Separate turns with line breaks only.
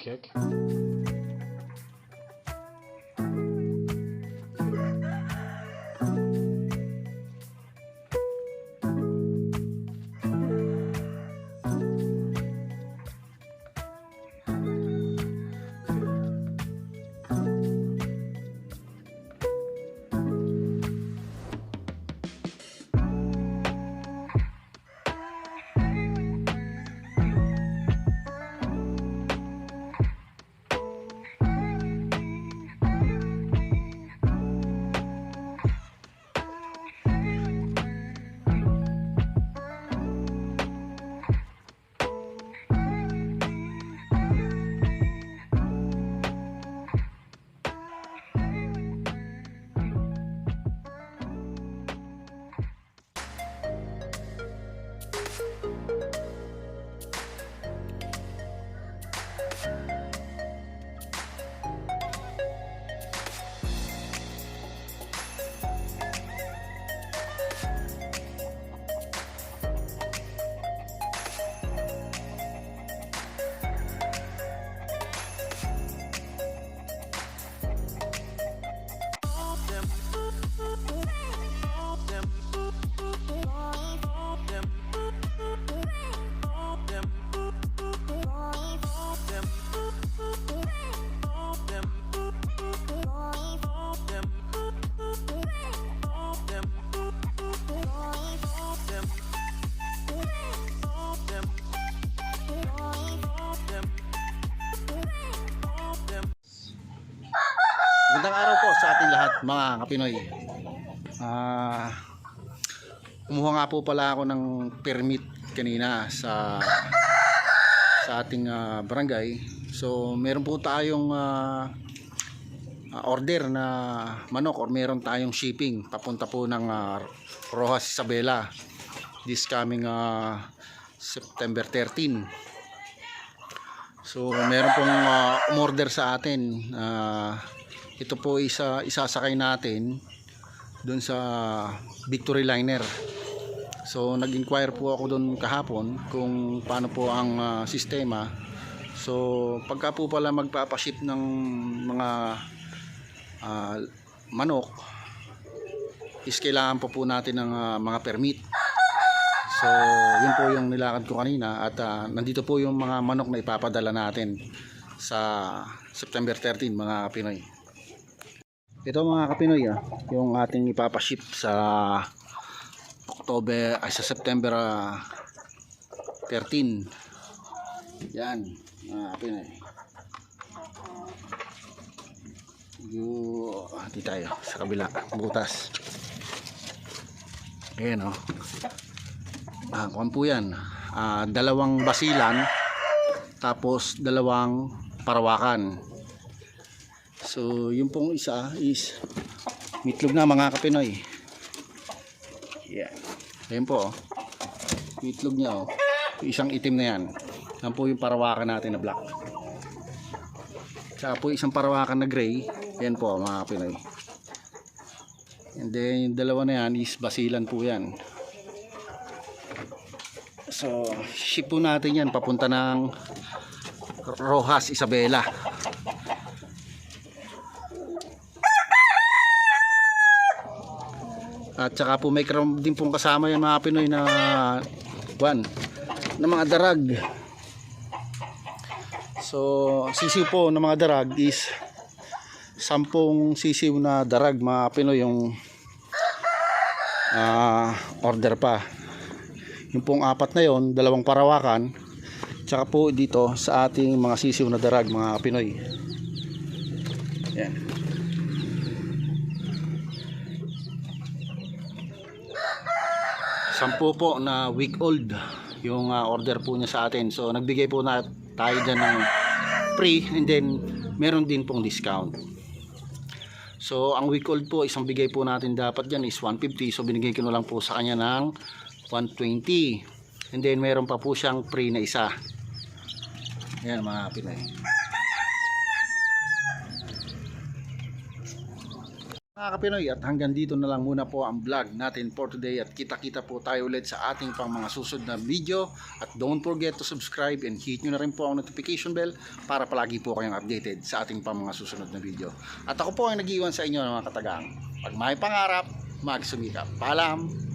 kick. Sa ating lahat mga kapinoy. Ah, kumuha nga po pala ako ng permit kanina sa sa ating ah, barangay. So, meron po tayong ah, order na manok or meron tayong shipping papunta po ng ah, Rojas Isabela this coming ah, September 13. So, meron pong ah, umorder sa atin. Ah, ito po isa isasakay natin doon sa Victory Liner. So, nag-inquire po ako doon kahapon kung paano po ang ah, sistema. So, pagka po pala magpapaship ng mga ah, manok, is kailangan po po natin ng ah, mga permit. So, yun po yung nilakad ko kanina at ah, nandito po yung mga manok na ipapadala natin sa September 13 mga Pinoy. Ito mga kapinoy ah, yung ating ipapaship sa October ay sa September ah, 13. Yan, mga kapinoy. Yo, hati tayo sa kabila, butas. Ayan oh. Ah, kuwan po yan. Ah, dalawang basilan tapos dalawang parawakan. So, yung pong isa is mitlog na mga kapinoy. Yan. Ayan po. Oh. Mitlog niya oh. Yung Isang itim na yan. Yan po yung parawakan natin na black. Tsaka po isang parawakan na gray. Yan po mga kapinoy. And then yung dalawa na yan is basilan po yan. So, ship po natin yan papunta ng Rojas Isabela. At saka po may karam din pong kasama yung mga Pinoy na kwan na mga darag. So, sisiw po ng mga darag is sampung sisiw na darag mga Pinoy yung ah, order pa. Yung pong apat na yon, dalawang parawakan, tsaka po dito sa ating mga sisiw na darag mga Pinoy. Yan. Sampu po na week old yung ah, order po niya sa atin. So nagbigay po na tayo dyan ng free and then meron din pong discount. So ang week old po isang bigay po natin dapat dyan is 150 so binigay ko lang po sa kanya ng 120 and then meron pa po siyang free na isa. Yan mga Pinoy Mga kapinoy, at hanggang dito na lang muna po ang vlog natin for today at kita-kita po tayo ulit sa ating pang mga susunod na video at don't forget to subscribe and hit nyo na rin po ang notification bell para palagi po kayong updated sa ating pang mga susunod na video. At ako po ang nag-iwan sa inyo ng mga katagang. Pag may pangarap, magsumikap. Paalam!